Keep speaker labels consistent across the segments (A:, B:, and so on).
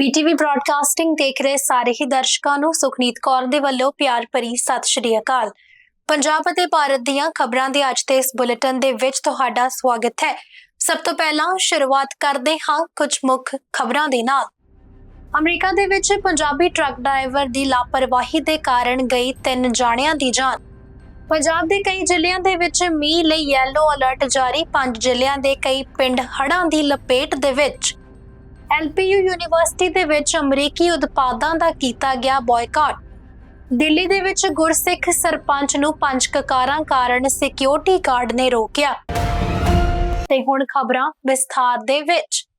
A: ਬੀਟੀਵੀ broadcasting ਦੇਖ ਰਹੇ ਸਾਰੇ ਹੀ ਦਰਸ਼ਕਾਂ ਨੂੰ ਸੁਖਨੀਤ ਕੌਰ ਦੇ ਵੱਲੋਂ ਪਿਆਰ ਭਰੀ ਸਤਿ ਸ਼੍ਰੀ ਅਕਾਲ। ਪੰਜਾਬ ਅਤੇ ਭਾਰਤ ਦੀਆਂ ਖਬਰਾਂ ਦੇ ਅੱਜ ਦੇ ਇਸ ਬੁਲੇਟਿਨ ਦੇ ਵਿੱਚ ਤੁਹਾਡਾ ਸਵਾਗਤ ਹੈ। ਸਭ ਤੋਂ ਪਹਿਲਾਂ ਸ਼ੁਰੂਆਤ ਕਰਦੇ ਹਾਂ ਕੁਝ ਮੁੱਖ ਖਬਰਾਂ ਦੇ ਨਾਲ। ਅਮਰੀਕਾ ਦੇ ਵਿੱਚ ਪੰਜਾਬੀ ਟਰੱਕ ਡਰਾਈਵਰ ਦੀ ਲਾਪਰਵਾਹੀ ਦੇ ਕਾਰਨ ਗਈ ਤਿੰਨ ਜਾਣਿਆਂ ਦੀ ਜਾਨ। ਪੰਜਾਬ ਦੇ ਕਈ ਜ਼ਿਲ੍ਹਿਆਂ ਦੇ ਵਿੱਚ ਮੀਂਹ ਲਈ ਯੈਲੋ ਅਲਰਟ ਜਾਰੀ, ਪੰਜ ਜ਼ਿਲ੍ਹਿਆਂ ਦੇ ਕਈ ਪਿੰਡ ਹੜ੍ਹਾਂ ਦੀ ਲਪੇਟ ਦੇ ਵਿੱਚ। ਐਲਪੀਯੂ ਯੂਨੀਵਰਸਿਟੀ ਦੇ ਵਿੱਚ ਅਮਰੀਕੀ ਉਤਪਾਦਾਂ ਦਾ ਕੀਤਾ ਗਿਆ ਬਾਇਕਾਟ। ਦਿੱਲੀ ਦੇ ਵਿੱਚ ਗੁਰਸਿੱਖ ਸਰਪੰਚ ਨੂੰ ਪੰਜ ਕਕਾਰਾਂ ਕਾਰਨ ਸਿਕਿਉਰਿਟੀ ਗਾਰਡ ਨੇ ਰੋਕਿਆ। ਤੇ ਹੁਣ ਖਬਰਾਂ ਵਿਸਥਾਰ ਦੇ ਵਿੱਚ।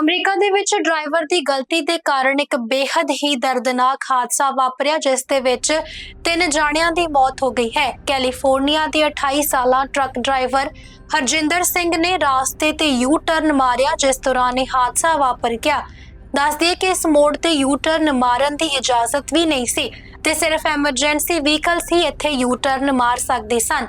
A: ਅਮਰੀਕਾ ਦੇ ਵਿੱਚ ਡਰਾਈਵਰ ਦੀ ਗਲਤੀ ਦੇ ਕਾਰਨ ਇੱਕ ਬੇहद ਹੀ ਦਰਦਨਾਕ ਹਾਦਸਾ ਵਾਪਰਿਆ, ਜਿਸ ਦੇ ਵਿੱਚ ਤਿੰਨ ਜਾਣਿਆਂ ਦੀ ਮੌਤ ਹੋ ਗਈ ਹੈ। ਕੈਲੀਫੋਰਨੀਆ ਦੇ 28 ਸਾਲਾ ਟਰੱਕ ਡਰਾਈਵਰ ਹਰਜਿੰਦਰ ਸਿੰਘ ਨੇ ਰਾਸਤੇ ਤੇ ਯੂ ਟਰਨ ਮਾਰਿਆ, ਜਿਸ ਦੌਰਾਨ ਇਹ ਹਾਦਸਾ ਵਾਪਰ ਗਿਆ। ਦੱਸ ਦਈਏ ਕਿ ਇਸ ਮੋੜ ਤੇ ਯੂ ਟਰਨ ਮਾਰਨ ਦੀ ਇਜਾਜ਼ਤ ਵੀ ਨਹੀਂ ਸੀ। ਤੇ ਸਿਰਫ ਐਮਰਜੈਂਸੀ ਵਹੀਕਲਸ ਹੀ ਇੱਥੇ ਯੂ ਟਰਨ ਮਾਰ ਸਕਦੇ ਸਨ।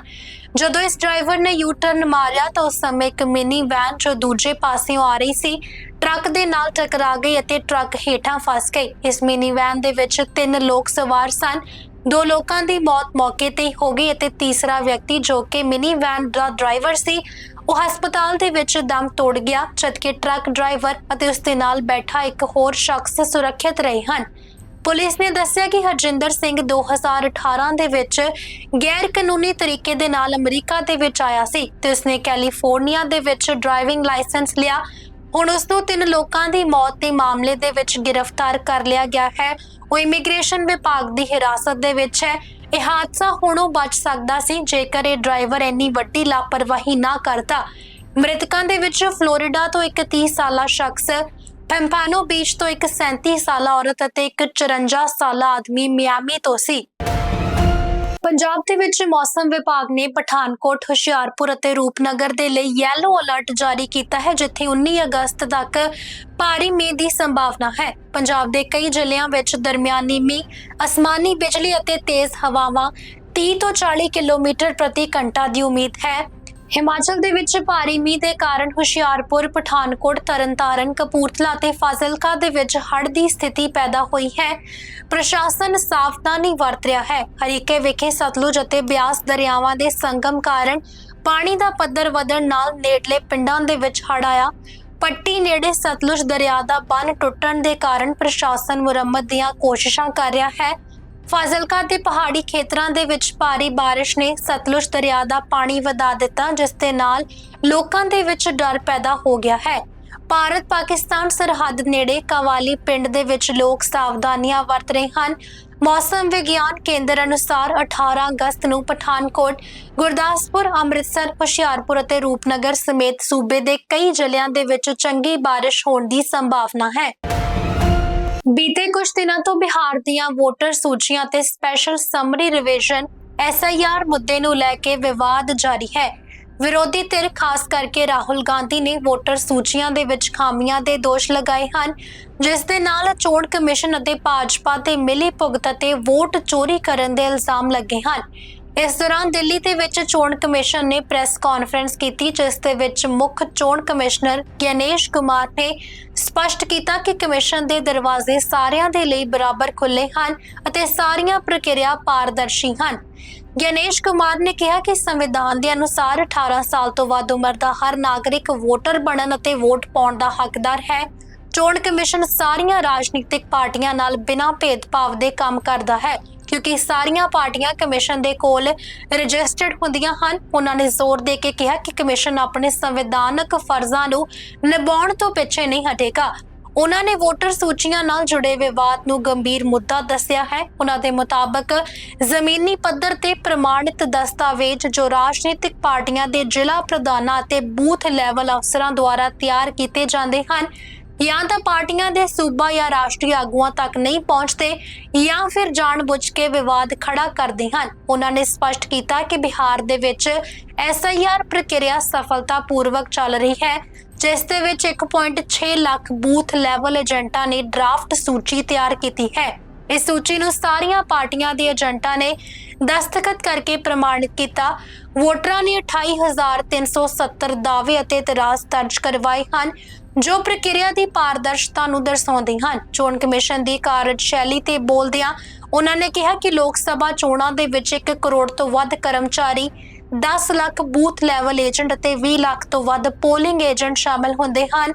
A: ਜਦੋਂ ਇਸ ਡਰਾਈਵਰ ਨੇ ਯੂ ਟਰਨ ਮਾਰਿਆ ਤਾਂ ਉਸ ਸਮੇਂ ਇੱਕ ਮਿਨੀ ਵੈਨ ਜੋ ਦੂਜੇ ਪਾਸਿਓਂ ਆ ਰਹੀ ਸੀ, ਟਰੱਕ ਦੇ ਨਾਲ ਟਕਰਾ ਗਈ ਅਤੇ ਟਰੱਕ ਹੇਠਾਂ ਫਸ ਗਈ। ਇਸ ਮਿਨੀ ਵੈਨ ਦੇ ਵਿੱਚ ਤਿੰਨ ਲੋਕ ਸਵਾਰ ਸਨ। ਦੋ ਲੋਕਾਂ ਦੀ ਮੌਤ ਮੌਕੇ ਤੇ ਹੀ ਹੋ ਗਈ ਅਤੇ ਤੀਸਰਾ ਵਿਅਕਤੀ ਜੋ ਕਿ ਮਿਨੀ ਵੈਨ ਦਾ ਡਰਾਈਵਰ ਸੀ, ਉਹ ਹਸਪਤਾਲ ਦੇ ਵਿੱਚ ਦਮ ਤੋੜ ਗਿਆ, ਜਦਕਿ ਟਰੱਕ ਡਰਾਈਵਰ ਅਤੇ ਉਸ ਦੇ ਨਾਲ ਬੈਠਾ ਇੱਕ ਹੋਰ ਸ਼ਖਸ ਸੁਰੱਖਿਅਤ ਰਹੇ ਹਨ। ਪੁਲਿਸ ਨੇ ਦੱਸਿਆ ਕਿ ਹਰਜਿੰਦਰ ਸਿੰਘ 2018 ਦੇ ਵਿੱਚ ਗੈਰ ਕਾਨੂੰਨੀ ਤਰੀਕੇ ਦੇ ਨਾਲ ਅਮਰੀਕਾ ਦੇ ਵਿੱਚ ਆਇਆ ਸੀ ਤੇ ਉਸਨੇ ਕੈਲੀਫੋਰਨੀਆ ਦੇ ਵਿੱਚ ਡਰਾਈਵਿੰਗ ਲਾਇਸੈਂਸ ਲਿਆ। ਹੁਣ ਉਸ ਨੂੰ ਤਿੰਨ ਲੋਕਾਂ ਦੀ ਮੌਤ ਦੇ ਮਾਮਲੇ ਦੇ ਵਿੱਚ ਗ੍ਰਿਫਤਾਰ ਕਰ ਲਿਆ ਗਿਆ ਹੈ। ਉਹ ਇਮੀਗ੍ਰੇਸ਼ਨ ਵਿਭਾਗ ਦੀ ਹਿਰਾਸਤ ਦੇ ਵਿੱਚ ਹੈ। ਇਹ ਹਾਦਸਾ ਹੁਣੋਂ ਬਚ ਸਕਦਾ ਸੀ, ਜੇਕਰ ਇਹ ਡਰਾਈਵਰ ਇੰਨੀ ਵੱਡੀ ਲਾਪਰਵਾਹੀ ਨਾ ਕਰਦਾ। ਮ੍ਰਿਤਕਾਂ ਦੇ ਵਿੱਚ ਫਲੋਰੀਡਾ ਤੋਂ ਇੱਕ 30 ਸਾਲਾ ਸ਼ਖਸ ਪੈਂਪਾਨੋ ਬੀਚ ਤੋਂ ਇੱਕ 37 ਸਾਲਾ ਔਰਤ ਅਤੇ ਇੱਕ 54 ਸਾਲਾ ਆਦਮੀ ਮਿਆਮੀ ਤੋਂ ਸੀ। ਪੰਜਾਬ ਦੇ ਵਿੱਚ ਮੌਸਮ ਵਿਭਾਗ ਨੇ ਪਠਾਨਕੋਟ, ਹੁਸ਼ਿਆਰਪੁਰ ਅਤੇ ਰੂਪਨਗਰ ਦੇ ਲਈ ਯੈਲੋ ਅਲਰਟ ਜਾਰੀ ਕੀਤਾ ਹੈ, ਜਿੱਥੇ 19 ਅਗਸਤ ਤੱਕ ਭਾਰੀ ਮੀਂਹ ਦੀ ਸੰਭਾਵਨਾ ਹੈ। ਪੰਜਾਬ ਦੇ ਕਈ ਜ਼ਿਲ੍ਹਿਆਂ ਵਿੱਚ ਦਰਮਿਆਨੀ ਮੀਂਹ, ਅਸਮਾਨੀ ਬਿਜਲੀ ਅਤੇ ਤੇਜ਼ ਹਵਾਵਾਂ 30 ਤੋਂ 40 ਕਿਲੋਮੀਟਰ ਪ੍ਰਤੀ ਘੰਟਾ ਦੀ ਉਮੀਦ ਹੈ। ਹਿਮਾਚਲ ਦੇ ਵਿੱਚ ਭਾਰੀ ਮੀਂਹ ਦੇ ਕਾਰਨ ਹੁਸ਼ਿਆਰਪੁਰ, ਪਠਾਨਕੋਟ, ਤਰਨਤਾਰਨ, ਕਪੂਰਥਲਾ ਤੇ ਫਾਜ਼ਿਲਕਾ ਦੇ ਵਿੱਚ ਹੜ੍ਹ ਦੀ ਸਥਿਤੀ ਪੈਦਾ ਹੋਈ ਹੈ। ਪ੍ਰਸ਼ਾਸਨ ਸਾਵਧਾਨੀ ਵਰਤ ਰਿਹਾ ਹੈ। ਹਰੀਕੇ ਵਿਖੇ ਸਤਲੁਜ ਅਤੇ ਬਿਆਸ ਦਰਿਆਵਾਂ ਦੇ ਸੰਗਮ ਕਾਰਨ ਪਾਣੀ ਦਾ ਪੱਧਰ ਵਧਣ ਨਾਲ ਨੇੜਲੇ ਪਿੰਡਾਂ ਦੇ ਵਿੱਚ ਹੜ੍ਹ ਆਇਆ। ਪੱਟੀ ਨੇੜੇ ਸਤਲੁਜ ਦਰਿਆ ਦਾ ਬੰਨ ਟੁੱਟਣ ਦੇ ਕਾਰਨ ਪ੍ਰਸ਼ਾਸਨ ਮੁਰੰਮਤ ਦੀਆਂ ਕੋਸ਼ਿਸ਼ਾਂ ਕਰ ਰਿਹਾ ਹੈ। ਫਾਜ਼ਿਲਕਾ ਦੇ ਪਹਾੜੀ ਖੇਤਰਾਂ ਦੇ ਵਿੱਚ ਭਾਰੀ ਬਾਰਿਸ਼ ਨੇ ਸਤਲੁਜ ਦਰਿਆ ਦਾ ਪਾਣੀ ਵਧਾ ਦਿੱਤਾ, ਜਿਸ ਦੇ ਨਾਲ ਲੋਕਾਂ ਦੇ ਵਿੱਚ ਡਰ ਪੈਦਾ ਹੋ ਗਿਆ ਹੈ। ਭਾਰਤ ਪਾਕਿਸਤਾਨ ਸਰਹੱਦ ਨੇੜੇ ਕਵਾਲੀ ਪਿੰਡ ਦੇ ਵਿੱਚ ਲੋਕ ਸਾਵਧਾਨੀਆਂ ਵਰਤ ਰਹੇ ਹਨ। ਮੌਸਮ ਵਿਗਿਆਨ ਕੇਂਦਰ ਅਨੁਸਾਰ 18 ਅਗਸਤ ਨੂੰ ਪਠਾਨਕੋਟ, ਗੁਰਦਾਸਪੁਰ, ਅੰਮ੍ਰਿਤਸਰ, ਹੁਸ਼ਿਆਰਪੁਰ ਅਤੇ ਰੂਪਨਗਰ ਸਮੇਤ ਸੂਬੇ ਦੇ ਕਈ ਜ਼ਿਲ੍ਹਿਆਂ ਦੇ ਵਿੱਚ ਚੰਗੀ ਬਾਰਿਸ਼ ਹੋਣ ਦੀ ਸੰਭਾਵਨਾ ਹੈ। ਬੀਤੇ ਕੁਝ ਦਿਨਾਂ ਤੋਂ ਬਿਹਾਰ ਦੀਆਂ ਵੋਟਰ ਸੂਚੀਆਂ ਤੇ ਸਪੈਸ਼ਲ ਸਮਰੀ ਰਿਵੀਜ਼ਨ ਐਸਆਈਆਰ ਮੁੱਦੇ ਨੂੰ ਲੈ ਕੇ ਵਿਵਾਦ ਜਾਰੀ ਹੈ। ਵਿਰੋਧੀ ਧਿਰ ਖਾਸ ਕਰਕੇ ਰਾਹੁਲ ਗਾਂਧੀ ਨੇ ਵੋਟਰ ਸੂਚੀਆਂ ਦੇ ਵਿੱਚ ਖਾਮੀਆਂ ਦੇ ਦੋਸ਼ ਲਗਾਏ ਹਨ, ਜਿਸ ਦੇ ਨਾਲ ਚੋਣ ਕਮਿਸ਼ਨ ਅਤੇ ਭਾਜਪਾ ਤੇ ਮਿਲੀ ਭੁਗਤ ਅਤੇ ਵੋਟ ਚੋਰੀ ਕਰਨ ਦੇ ਇਲਜ਼ਾਮ ਲੱਗੇ ਹਨ। ਇਸ ਦੌਰਾਨ ਦਿੱਲੀ ਦੇ ਵਿੱਚ ਚੋਣ ਕਮਿਸ਼ਨ ਨੇ ਪ੍ਰੈਸ ਕਾਨਫਰੰਸ ਕੀਤੀ, ਜਿਸ ਦੇ ਵਿੱਚ ਮੁੱਖ ਚੋਣ ਕਮਿਸ਼ਨਰ ਗਿਆਨੇਸ਼ ਕੁਮਾਰ ਨੇ ਸਪਸ਼ਟ ਕੀਤਾ ਕਿ ਕਮਿਸ਼ਨ ਦੇ ਦਰਵਾਜ਼ੇ ਸਾਰਿਆਂ ਦੇ ਲਈ ਬਰਾਬਰ ਖੁੱਲੇ ਹਨ ਅਤੇ ਸਾਰੀਆਂ ਪ੍ਰਕਿਰਿਆ ਪਾਰਦਰਸ਼ੀ ਹਨ। ਗਿਆਨੇਸ਼ ਕੁਮਾਰ ਨੇ ਕਿਹਾ ਕਿ ਸੰਵਿਧਾਨ ਦੇ ਅਨੁਸਾਰ 18 ਸਾਲ ਤੋਂ ਵੱਧ ਉਮਰ ਦਾ ਹਰ ਨਾਗਰਿਕ ਵੋਟਰ ਬਣਨ ਅਤੇ ਵੋਟ ਪਾਉਣ ਦਾ ਹੱਕਦਾਰ ਹੈ। ਚੋਣ ਕਮਿਸ਼ਨ ਸਾਰੀਆਂ ਰਾਜਨੀਤਿਕ ਪਾਰਟੀਆਂ ਨਾਲ ਬਿਨਾਂ ਭੇਦਭਾਵ ਦੇ ਕੰਮ ਕਰਦਾ ਹੈ। ਕਿਉਂਕਿ ਸਾਰੀਆਂ ਪਾਰਟੀਆਂ ਕਮਿਸ਼ਨ ਦੇ ਕੋਲ ਰਜਿਸਟਰਡ ਹੁੰਦੀਆਂ ਹਨ। ਉਹਨਾਂ ਨੇ ਜ਼ੋਰ ਦੇ ਕੇ ਕਿਹਾ ਕਿ ਕਮਿਸ਼ਨ ਆਪਣੇ ਸੰਵਿਧਾਨਕ ਫਰਜ਼ਾਂ ਨੂੰ ਨਿਭਾਉਣ ਤੋਂ ਪਿੱਛੇ ਨਹੀਂ ਹਟੇਗਾ। ਉਹਨਾਂ ਨੇ ਵੋਟਰ ਸੂਚੀਆਂ ਨਾਲ ਜੁੜੇ ਵਿਵਾਦ ਨੂੰ ਗੰਭੀਰ ਮੁੱਦਾ ਦੱਸਿਆ ਹੈ। ਉਹਨਾਂ ਦੇ ਮੁਤਾਬਕ ਜ਼ਮੀਨੀ ਪੱਧਰ ਤੇ ਪ੍ਰਮਾਣਿਤ ਦਸਤਾਵੇਜ਼ ਜੋ ਰਾਜਨੀਤਿਕ ਪਾਰਟੀਆਂ ਦੇ ਜ਼ਿਲ੍ਹਾ ਪ੍ਰਧਾਨਾਂ ਅਤੇ ਬੂਥ ਲੈਵਲ ਅਫਸਰਾਂ ਦੁਆਰਾ ਤਿਆਰ ਕੀਤੇ ਜਾਂਦੇ ਹਨ ਜਾਂ ਤਾਂ ਪਾਰਟੀਆਂ ਦੇ ਸੂਬਾ ਜਾਂ ਰਾਸ਼ਟਰੀ ਆਗੂਆਂ ਤੱਕ ਨਹੀਂ ਪਹੁੰਚਦੇ, ਜਾਂ ਫਿਰ ਜਾਣਬੁੱਝ ਕੇ ਵਿਵਾਦ ਖੜਾ ਕਰਦੇ ਹਨ। ਉਹਨਾਂ ਨੇ ਸਪਸ਼ਟ ਕੀਤਾ ਕਿ ਬਿਹਾਰ ਦੇ ਵਿੱਚ ਐਸਆਈਆਰ ਪ੍ਰਕਿਰਿਆ ਸਫਲਤਾਪੂਰਵਕ ਚੱਲ ਰਹੀ ਹੈ, ਜਿਸ ਦੇ ਵਿੱਚ 1.6 ਲੱਖ ਬੂਥ ਲੈਵਲ ਏਜੰਟਾਂ ਨੇ ਡਰਾਫਟ ਸੂਚੀ ਤਿਆਰ ਕੀਤੀ ਹੈ। ਇਸ ਸੂਚੀ ਨੂੰ ਸਾਰੀਆਂ ਪਾਰਟੀਆਂ ਦੇ ਏਜੰਟਾਂ ਨੇ ਦਸਤਖਤ ਕਰਕੇ ਪ੍ਰਮਾਣਿਤ ਕੀਤਾ। ਵੋਟਰਾਂ ਨੇ 28370 ਦਾਅਵੇ ਅਤੇ ਇਤਰਾਜ਼ ਦਰਜ ਕਰਵਾਏ ਹਨ, ਜੋ ਪ੍ਰਕਿਰਿਆ ਦੀ ਪਾਰਦਰਸ਼ਤਾ ਨੂੰ ਦਰਸਾਉਂਦੇ ਹਨ। ਚੋਣ ਕਮਿਸ਼ਨ ਦੀ ਕਾਰਜਸ਼ੈਲੀ ਤੇ ਬੋਲਦਿਆਂ, ਉਹਨਾਂ ਨੇ ਕਿਹਾ ਕਿ ਲੋਕ ਸਭਾ ਚੋਣਾਂ ਦੇ ਵਿੱਚ 1 ਕਰੋੜ ਤੋਂ ਵੱਧ ਕਰਮਚਾਰੀ 10 ਲੱਖ ਬੂਥ ਲੈਵਲ ਏਜੰਟ ਅਤੇ 20 ਲੱਖ ਤੋਂ ਵੱਧ ਪੋਲਿੰਗ ਏਜੰਟ ਸ਼ਾਮਲ ਹੁੰਦੇ ਹਨ।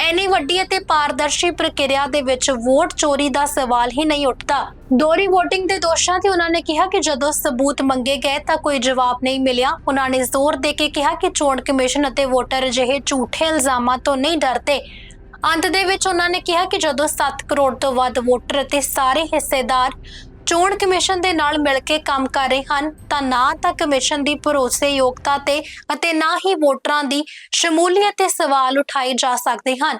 A: ਐਨੀ ਵੱਡੀ ਅਤੇ ਪਾਰਦਰਸ਼ੀ ਪ੍ਰਕਿਰਿਆ ਦੇ ਵਿੱਚ ਵੋਟ ਚੋਰੀ ਦਾ ਸਵਾਲ ਹੀ ਨਹੀਂ ਉੱਠਦਾ। ਦੋਹਰੀ VOTING ਦੇ ਦੋਸ਼ਾਂ ਤੇ ਉਹਨਾਂ ਨੇ ਕਿਹਾ ਕਿ ਜਦੋਂ ਸਬੂਤ ਮੰਗੇ ਗਏ ਤਾਂ ਕੋਈ ਜਵਾਬ ਨਹੀਂ ਮਿਲਿਆ। ਉਹਨਾਂ ਨੇ ਜ਼ੋਰ ਦੇ ਕੇ ਕਿਹਾ ਕਿ ਚੋਣ ਕਮਿਸ਼ਨ ਅਤੇ ਵੋਟਰ ਅਜਿਹੇ ਝੂਠੇ ਇਲਜ਼ਾਮਾਂ ਤੋਂ ਨਹੀਂ ਡਰਦੇ। ਅੰਤ ਦੇ ਵਿੱਚ ਉਹਨਾਂ ਨੇ ਕਿਹਾ ਕਿ ਜਦੋਂ 7 ਕਰੋੜ ਤੋਂ ਵੱਧ ਵੋਟਰ ਅਤੇ ਸਾਰੇ ਹਿੱਸੇਦਾਰ ਚੋਣ ਕਮਿਸ਼ਨ ਦੇ ਨਾਲ ਮਿਲ ਕੇ ਕੰਮ ਕਰ ਰਹੇ ਹਨ, ਤਾਂ ਨਾ ਤਾਂ ਕਮਿਸ਼ਨ ਦੀ ਭਰੋਸੇਯੋਗਤਾ ਤੇ ਅਤੇ ਨਾ ਹੀ ਵੋਟਰਾਂ ਦੀ ਸ਼ਮੂਲੀਅਤ ਤੇ ਸਵਾਲ ਉਠਾਏ ਜਾ ਸਕਦੇ ਹਨ।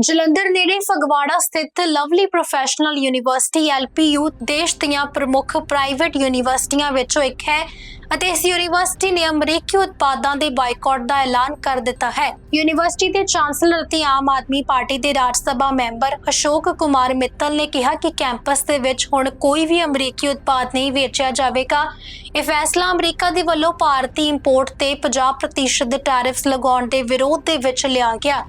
A: ਜਲੰਧਰ ਨੇੜੇ ਫਗਵਾੜਾ ਸਥਿਤ ਲਵਲੀ ਪ੍ਰੋਫੈਸ਼ਨਲ ਯੂਨੀਵਰਸਿਟੀ ਐਲਪੀਯੂ ਦੇਸ਼ ਦੀਆਂ ਪ੍ਰਮੁੱਖ ਪ੍ਰਾਈਵੇਟ ਯੂਨੀਵਰਸਿਟੀਆਂ ਵਿੱਚੋਂ ਇੱਕ ਹੈ ਅਤੇ ਇਸ ਯੂਨੀਵਰਸਿਟੀ ਨੇ ਅਮਰੀਕੀ ਉਤਪਾਦਾਂ ਦੇ ਬਾਈਕਾਟ ਦਾ ਐਲਾਨ ਕਰ ਦਿੱਤਾ ਹੈ। ਯੂਨੀਵਰਸਿਟੀ ਦੇ ਚਾਂਸਲਰ ਅਤੇ ਆਮ ਆਦਮੀ ਪਾਰਟੀ ਦੇ ਰਾਜ ਸਭਾ ਮੈਂਬਰ ਅਸ਼ੋਕ ਕੁਮਾਰ ਮਿੱਤਲ ਨੇ ਕਿਹਾ ਕਿ ਕੈਂਪਸ ਦੇ ਵਿੱਚ ਹੁਣ ਕੋਈ ਵੀ ਅਮਰੀਕੀ ਉਤਪਾਦ ਨਹੀਂ ਵੇਚਿਆ ਜਾਵੇਗਾ। ਇਹ ਫੈਸਲਾ ਅਮਰੀਕਾ ਦੇ ਵੱਲੋਂ ਭਾਰਤੀ ਇੰਪੋਰਟ ਤੇ 50% ਦੇ ਟੈਰਿਫਸ ਲਗਾਉਣ ਦੇ ਵਿਰੋਧ ਦੇ ਵਿੱਚ ਲਿਆ ਗਿਆ।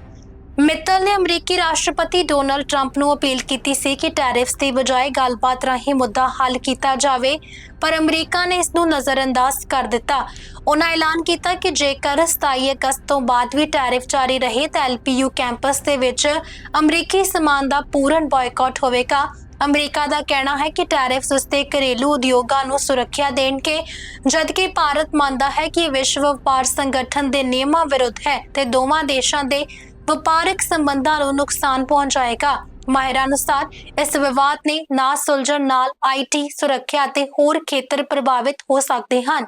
A: ਮਿੱਤਲ ਨੇ ਅਮਰੀਕੀ ਰਾਸ਼ਟਰਪਤੀ ਡੋਨਲਡ ਟਰੰਪ ਨੂੰ ਅਪੀਲ ਕੀਤੀ ਸੀ ਕਿ ਟੈਰਿਫਸ ਦੀ ਬਜਾਏ ਗੱਲਬਾਤ ਰਾਹੀਂ ਮੁੱਦਾ ਹੱਲ ਕੀਤਾ ਜਾਵੇ, ਪਰ ਅਮਰੀਕਾ ਨੇ ਇਸ ਨੂੰ ਨਜ਼ਰਅੰਦਾਜ਼ ਕਰ ਦਿੱਤਾ। ਉਹਨਾਂ ਐਲਾਨ ਕੀਤਾ ਕਿ ਜੇਕਰ 27 ਅਗਸਤ ਤੋਂ ਬਾਅਦ ਵੀ ਟੈਰਿਫ ਜਾਰੀ ਰਹੇ ਤਾਂ ਐਲਪੀਯੂ ਕੈਂਪਸ ਦੇ ਵਿੱਚ ਅਮਰੀਕੀ ਸਮਾਨ ਦਾ ਪੂਰਨ ਬਾਇਕਾਟ ਹੋਵੇਗਾ। ਅਮਰੀਕਾ ਦਾ ਕਹਿਣਾ ਹੈ ਕਿ ਟੈਰਿਫਸ ਉਸ ਘਰੇਲੂ ਉਦਯੋਗਾਂ ਨੂੰ ਸੁਰੱਖਿਆ ਦੇਣਗੇ, ਜਦਕਿ ਭਾਰਤ ਮੰਨਦਾ ਹੈ ਕਿ ਵਿਸ਼ਵ ਵਪਾਰ ਸੰਗਠਨ ਦੇ ਨਿਯਮਾਂ ਵਿਰੁੱਧ ਹੈ ਤੇ ਦੋਵਾਂ ਦੇਸ਼ਾਂ ਦੇ ਵਪਾਰਕ ਸੰਬੰਧਾਂ ਨੂੰ ਨੁਕਸਾਨ ਪਹੁੰਚਾਏਗਾ। ਮਾਹਿਰਾਂ ਅਨੁਸਾਰ, ਇਸ ਵਿਵਾਦ ਨੇ ਨਾ ਸੁਲਝਣ ਨਾਲ ਆਈਟੀ ਸੁਰੱਖਿਆ ਅਤੇ ਹੋਰ ਖੇਤਰ ਪ੍ਰਭਾਵਿਤ ਹੋ ਸਕਦੇ ਹਨ।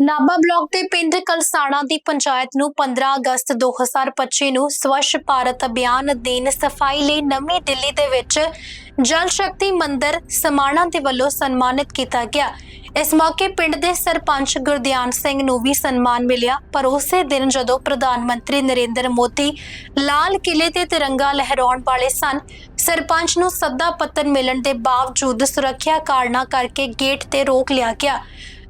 A: ਨਾਬਾ ਬਲਾਕ ਦੇ ਪਿੰਡ ਕਲਸਾਣਾ ਦੀ ਪੰਚਾਇਤ ਨੂੰ 15 ਅਗਸਤ 2025 ਨੂੰ ਸਵੱਛ ਭਾਰਤ ਅਭਿਆਨ ਅਧੀਨ ਸਫ਼ਾਈ ਲਈ ਨਵੀਂ ਦਿੱਲੀ ਦੇ ਵਿੱਚ ਜਲ ਸ਼ਕਤੀ ਮੰਦਿਰ ਸਮਾਣਾ ਦੇ ਵੱਲੋਂ ਸਨਮਾਨਿਤ ਕੀਤਾ ਗਿਆ। ਇਸ ਮੌਕੇ ਪਿੰਡ ਦੇ ਸਰਪੰਚ ਗੁਰਦਿਆਨ ਸਿੰਘ ਨੂੰ ਵੀ ਸਨਮਾਨ ਮਿਲਿਆ। ਪਰ ਉਸੇ ਦਿਨ ਜਦੋਂ ਪ੍ਰਧਾਨ ਮੰਤਰੀ ਨਰਿੰਦਰ ਮੋਦੀ ਲਾਲ ਕਿਲੇ ਤੇ ਤਿਰੰਗਾ ਲਹਿਰਾਉਣ ਵਾਲੇ ਸਨ, ਸਰਪੰਚ ਨੂੰ ਸੱਦਾ ਪੱਤਰ ਮਿਲਣ ਦੇ ਬਾਵਜੂਦ ਸੁਰੱਖਿਆ ਕਾਰਨਾਂ ਕਰਕੇ ਗੇਟ ਤੇ ਰੋਕ ਲਿਆ ਗਿਆ।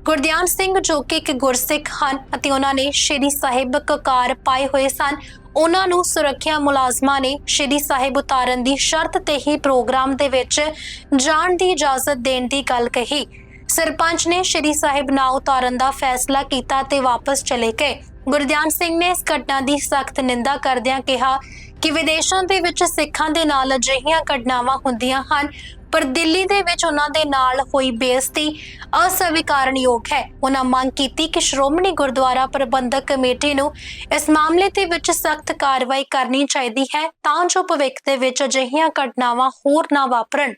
A: ਗੁਰਦਿਆਨ ਸਿੰਘ ਜੋ ਕਿ ਇੱਕ ਗੁਰਸਿੱਖ ਹਨ ਅਤੇ ਉਹਨਾਂ ਨੇ ਸ਼੍ਰੀ ਸਾਹਿਬ ਕਕਾਰ ਪਾਏ ਹੋਏ ਸਨ, ਉਹਨਾਂ ਨੂੰ ਸੁਰੱਖਿਆ ਮੁਲਾਜ਼ਮਾਂ ਨੇ ਸ਼੍ਰੀ ਸਾਹਿਬ ਉਤਾਰਨ ਦੀ ਸ਼ਰਤ ਤੇ ਹੀ ਪ੍ਰੋਗਰਾਮ ਦੇ ਵਿੱਚ ਜਾਣ ਦੀ ਇਜਾਜ਼ਤ ਦੇਣ ਦੀ ਗੱਲ ਕਹੀ। ਸਰਪੰਚ ਨੇ ਸ਼੍ਰੀ ਸਾਹਿਬ ਨਾ ਉਤਾਰਨ ਦਾ ਫੈਸਲਾ ਕੀਤਾ ਤੇ ਵਾਪਸ ਚਲੇ ਗਏ। ਗੁਰਦਿਆਨ ਸਿੰਘ ਨੇ ਇਸ ਘਟਨਾ ਦੀ ਸਖਤ ਨਿੰਦਾ ਕਰਦਿਆਂ ਕਿਹਾ ਕਿ ਵਿਦੇਸ਼ਾਂ ਦੇ ਵਿੱਚ ਸਿੱਖਾਂ ਦੇ ਨਾਲ ਅਜਿਹੀਆਂ ਘਟਨਾਵਾਂ ਹੁੰਦੀਆਂ ਹਨ, ਪਰ ਦਿੱਲੀ ਦੇ ਵਿੱਚ ਉਹਨਾਂ ਦੇ ਨਾਲ ਹੋਈ ਬੇਇੱਜ਼ਤੀ ਅਸਵੀਕਾਰਨਯੋਗ ਹੈ। ਉਹਨਾਂ ਮੰਗ ਕੀਤੀ ਕਿ ਸ਼੍ਰੋਮਣੀ ਗੁਰਦੁਆਰਾ ਪ੍ਰਬੰਧਕ ਕਮੇਟੀ ਨੂੰ ਇਸ ਮਾਮਲੇ ਦੇ ਵਿੱਚ ਸਖਤ ਕਾਰਵਾਈ ਕਰਨੀ ਚਾਹੀਦੀ ਹੈ, ਤਾਂ ਜੋ ਭਵਿੱਖ ਦੇ ਵਿੱਚ ਅਜਿਹੀਆਂ ਘਟਨਾਵਾਂ ਹੋਰ ਨਾ ਵਾਪਰਨ।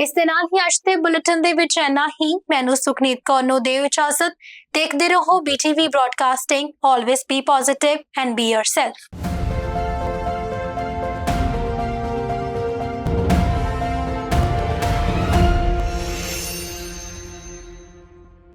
A: ਇਸ ਦੇ ਨਾਲ ਹੀ ਅੱਜ ਦੇ ਬੁਲੇਟਿਨ ਦੇ ਵਿੱਚ ਇੰਨਾ ਹੀ। ਮੈਨੂੰ ਸੁਖਨੀਤ ਕੌਰ ਨੂੰ ਦਿਓ ਇਜਾਜ਼ਤ। ਦੇਖਦੇ ਰਹੋ BTV broadcasting always be positive and be yourself